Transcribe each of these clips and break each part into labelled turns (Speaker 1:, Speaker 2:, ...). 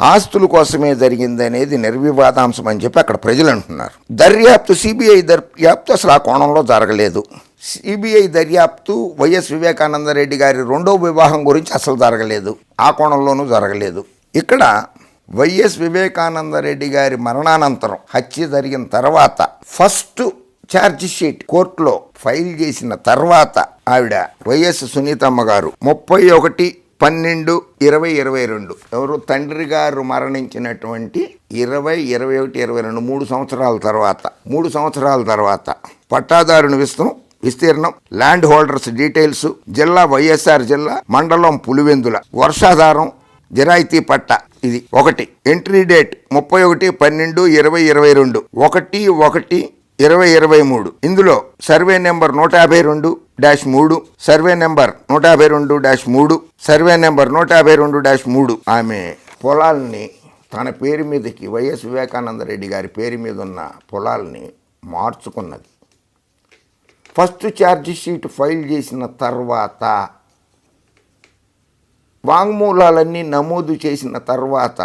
Speaker 1: ఆస్తుల కోసమే జరిగింది అనేది నిర్వివాదాంశం అని చెప్పి అక్కడ ప్రజలు అంటున్నారు. దర్యాప్తు సిబిఐ దర్యాప్తు అసలు ఆ కోణంలో జరగలేదు. సిబిఐ దర్యాప్తు వైఎస్ వివేకానందరెడ్డి గారి రెండో వివాహం గురించి అసలు జరగలేదు. ఆ కోణంలోనూ జరగలేదు. ఇక్కడ వైఎస్ వివేకానందరెడ్డి గారి మరణానంతరం హత్య జరిగిన తర్వాత ఫస్ట్ ఛార్జ్ షీట్ కోర్టులో ఫైల్ చేసిన తర్వాత ఆవిడ వైఎస్ సునీతమ్మ గారు ముప్పై ఒకటి పన్నెండు ఇరవై ఇరవై రెండు. ఎవరు తండ్రి గారు మరణించినటువంటి ఇరవై ఇరవై ఒకటి ఇరవై రెండు మూడు సంవత్సరాల తర్వాత మూడు సంవత్సరాల తర్వాత పట్టాదారుని విస్తరం విస్తీర్ణం ల్యాండ్ హోల్డర్స్ డీటెయిల్స్ జిల్లా వైఎస్ఆర్ జిల్లా మండలం పులివెందుల. వర్షాధారం జిరాయితీ పట్ట ఇది ఒకటి. ఎంట్రీ డేట్ ముప్పై ఒకటి పన్నెండు ఇరవై ఇరవై రెండు. ఒకటి ఒకటి ఇరవై ఇరవై మూడు. ఇందులో సర్వే నెంబర్ నూట యాభై రెండు డాష్ మూడు సర్వే నెంబర్ నూట యాభై రెండు డాష్ మూడు సర్వే నెంబర్ నూట యాభై రెండు డాష్ మూడు. ఆమె పొలాల్ని తన పేరు మీదకి వైఎస్ వివేకానంద రెడ్డి గారి పేరు మీద ఉన్న పొలాల్ని మార్చుకున్నది. ఫస్ట్ ఛార్జ్ షీట్ ఫైల్ చేసిన తర్వాత వాంగ్మూలాలన్నీ నమోదు చేసిన తర్వాత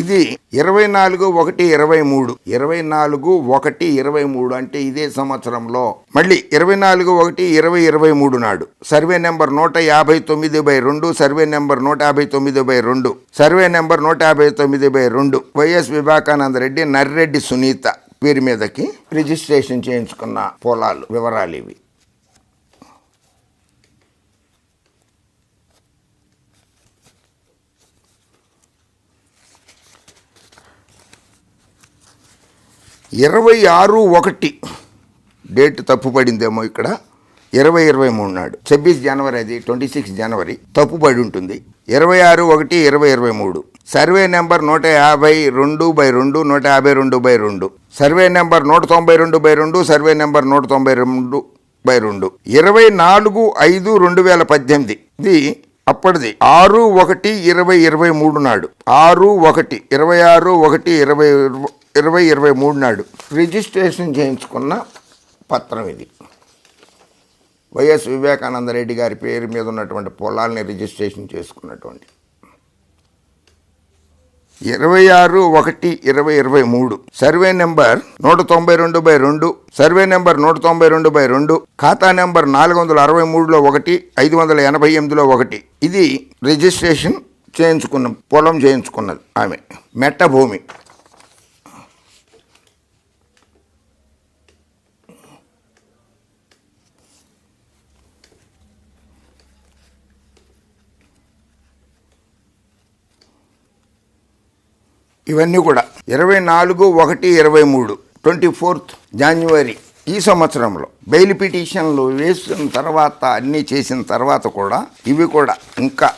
Speaker 1: ఇది ఇరవై నాలుగు ఒకటి ఇరవై మూడు ఇరవై నాలుగు ఒకటి ఇరవై మూడు అంటే ఇదే సంవత్సరంలో. మళ్ళీ ఇరవై నాలుగు ఒకటి ఇరవై ఇరవై మూడు నాడు. సర్వే నెంబర్ నూట యాభై తొమ్మిది బై రెండు సర్వే నెంబర్ నూట యాభై తొమ్మిది బై రెండు సర్వే నెంబర్ నూట యాభై తొమ్మిది బై రెండు. వైఎస్ వివేకానంద రెడ్డి నర్రెడ్డి సునీత పేరు మీదకి రిజిస్ట్రేషన్ చేయించుకున్న పొలాలు వివరాలు ఇవి. ఇరవై ఆరు ఒకటి. డేట్ తప్పుపడిందేమో ఇక్కడ. ఇరవై ఇరవై మూడు నాడు. ఛబ్బీస్ జనవరి అది ట్వంటీ సిక్స్ జనవరి. తప్పుపడి ఉంటుంది. ఇరవై ఆరు ఒకటి ఇరవై ఇరవై మూడు. సర్వే నెంబర్ నూట యాభై రెండు బై రెండు నూట యాభై రెండు బై రెండు. సర్వే నెంబర్ నూట తొంభై రెండు బై రెండు సర్వే నెంబర్ నూట తొంభై రెండు బై రెండు. ఇరవై నాలుగు ఐదు రెండు వేల పద్దెనిమిది. ఇది అప్పటిది. ఆరు ఒకటి ఇరవై ఇరవై మూడు నాడు. ఆరు ఒకటి ఇరవై ఆరు ఒకటి ఇరవై ఇరవై ఇరవై మూడు నాడు రిజిస్ట్రేషన్ చేయించుకున్న పత్రం ఇది. వైఎస్ వివేకానంద రెడ్డి గారి పేరు మీద ఉన్నటువంటి పొలాల్ని రిజిస్ట్రేషన్ చేసుకున్నటువంటి. ఇరవై ఆరు ఒకటి ఇరవై ఇరవై మూడు. సర్వే నెంబర్ నూట తొంభై రెండు బై రెండు. సర్వే నెంబర్ నూట తొంభై రెండు బై రెండు. ఖాతా నెంబర్ నాలుగు వందల అరవై మూడులో ఒకటి ఐదు వందల ఎనభై ఎనిమిదిలో ఒకటి. ఇది రిజిస్ట్రేషన్ చేయించుకున్న పొలం చేయించుకున్నది ఆమె. మెట్ట భూమి. ఇవన్నీ కూడా. ఇరవై నాలుగు ఒకటి ఇరవై మూడు ట్వంటీ ఫోర్త్ జాన్యువరి ఈ సంవత్సరంలో. బెయిల్ పిటిషన్లు వేసిన తర్వాత అన్నీ చేసిన తర్వాత కూడా ఇవి కూడా ఇంకా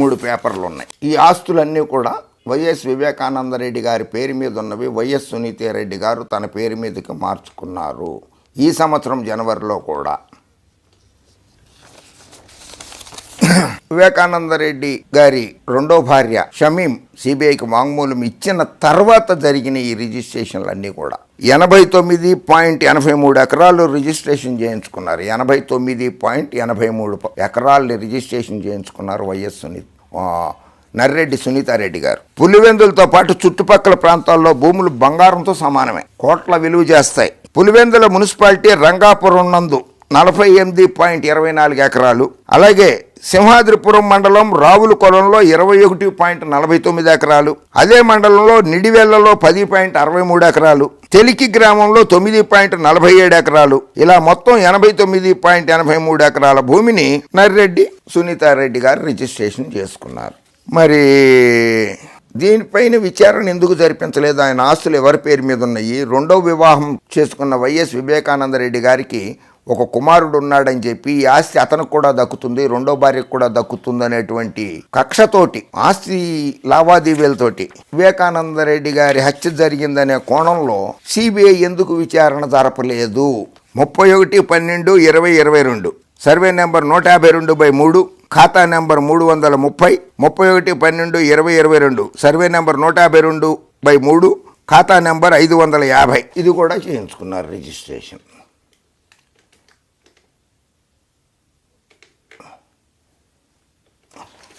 Speaker 1: మూడు పేపర్లు ఉన్నాయి. ఈ ఆస్తులన్నీ కూడా వైఎస్ వివేకానంద రెడ్డి గారి పేరు మీద ఉన్నవి. వైఎస్ సునీతారెడ్డి గారు తన పేరు మీదకి మార్చుకున్నారు. ఈ సంవత్సరం జనవరిలో కూడా వివేకానంద రెడ్డి గారి రెండో భార్య షమీం సిబిఐకి వాంగ్మూలం ఇచ్చిన తర్వాత జరిగిన ఈ రిజిస్ట్రేషన్లన్నీ కూడా. ఎనభై తొమ్మిది పాయింట్ ఎనభై మూడు ఎకరాలు రిజిస్ట్రేషన్ చేయించుకున్నారు. ఎనభై తొమ్మిది పాయింట్ ఎనభై మూడు ఎకరాల్ని రిజిస్ట్రేషన్ చేయించుకున్నారు వైఎస్ సునీత్ నర్రెడ్డి సునీతారెడ్డి గారు. పులివెందులతో పాటు చుట్టుపక్కల ప్రాంతాల్లో భూములు బంగారంతో సమానమే. కోట్ల విలువ చేస్తాయి. పులివెందుల మున్సిపాలిటీ రంగాపురం నందు నలభై ఎనిమిది పాయింట్ ఇరవై నాలుగు ఎకరాలు. అలాగే సింహాద్రిపురం మండలం రావుల కొలంలో ఇరవై ఒకటి పాయింట్ నలభై తొమ్మిది ఎకరాలు. అదే మండలంలో నిడివెల్లలో పది పాయింట్ అరవై మూడు ఎకరాలు. తెలికి గ్రామంలో తొమ్మిది పాయింట్ నలభై ఏడు ఎకరాలు. ఇలా మొత్తం ఎనభై తొమ్మిది పాయింట్ ఎనభై మూడు ఎకరాల భూమిని నర్రెడ్డి సునీతారెడ్డి గారు రిజిస్ట్రేషన్ చేసుకున్నారు. మరి దీనిపైన విచారణ ఎందుకు జరిపించలేదు? ఆయన ఆస్తులు ఎవరి పేరు మీద ఉన్నాయి? రెండవ వివాహం చేసుకున్న వైఎస్ వివేకానంద రెడ్డి గారికి ఒక కుమారుడు ఉన్నాడని చెప్పి ఈ ఆస్తి అతనికి కూడా దక్కుతుంది రెండో భార్యకు కూడా దక్కుతుంది అనేటువంటి కక్షతోటి ఆస్తి లావాదేవీలతోటి వివేకానంద రెడ్డి గారి హత్య జరిగిందనే కోణంలో సిబిఐ ఎందుకు విచారణ జరపలేదు? ముప్పై ఒకటి పన్నెండు ఇరవై ఇరవై రెండు. సర్వే నెంబర్ నూట యాభై రెండు బై మూడు ఖాతా నెంబర్ మూడు వందల ముప్పై ముప్పై ఒకటి పన్నెండు ఇరవై ఇరవై రెండు. సర్వే నెంబర్ నూట యాభై రెండు బై మూడు ఖాతా నెంబర్ ఐదు వందల యాభై. ఇది కూడా చేయించుకున్నారు రిజిస్ట్రేషన్.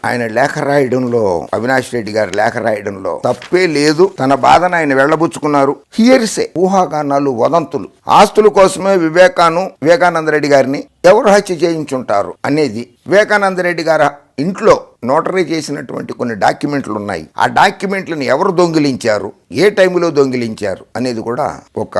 Speaker 1: ఆయన లేఖ రాయడంలో అవినాష్ రెడ్డి గారు లేఖ రాయడంలో తప్పే లేదు. తన బాధను ఆయన వెళ్ళబుచ్చుకున్నారు హియర్సే ఊహాగానాలు వదంతులు. ఆస్తుల కోసమే వివేకాను వివేకానంద రెడ్డి గారిని ఎవరు హత్య చేయించుంటారు అనేది వివేకానంద రెడ్డి గారు ఇంట్లో నోటరీ చేసినటువంటి కొన్ని డాక్యుమెంట్లు ఉన్నాయి ఆ డాక్యుమెంట్లను ఎవరు దొంగిలించారు? ఏ టైంలో దొంగిలించారు అనేది కూడా ఒక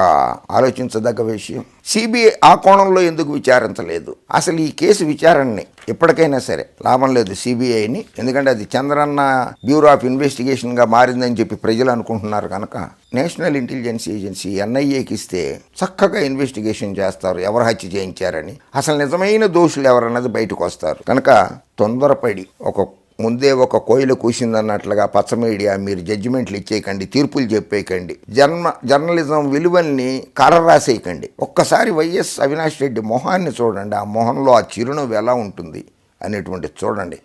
Speaker 1: ఆలోచించదగ్గ విషయం. సిబిఐ ఆ కోణంలో ఎందుకు విచారించలేదు? అసలు ఈ కేసు విచారణని ఎప్పటికైనా సరే లాభం లేదు సిబిఐని. ఎందుకంటే అది చంద్రన్న బ్యూరో ఆఫ్ ఇన్వెస్టిగేషన్గా మారిందని చెప్పి ప్రజలు అనుకుంటున్నారు కనుక నేషనల్ ఇంటెలిజెన్స్ ఏజెన్సీ ఎన్ఐఏకి ఇస్తే చక్కగా ఇన్వెస్టిగేషన్ చేస్తారు ఎవరు హత్య చేయించారని. అసలు నిజమైన దోషులు ఎవరన్నది బయటకు వస్తారు. కనుక తొందరపడి ఒక ముందే ఒక కోయిల కూసిందన్నట్లుగా పచ్చ మీడియా మీరు జడ్జిమెంట్లు ఇచ్చేయకండి తీర్పులు చెప్పేయకండి. జర్మ జర్నలిజం విలువల్ని కర్రరాసేయకండి. ఒక్కసారి వైఎస్ అవినాష్ రెడ్డి మొహాన్ని చూడండి ఆ మొహంలో ఆ చిరునవ్వు ఎలా ఉంటుంది అనేటువంటి చూడండి.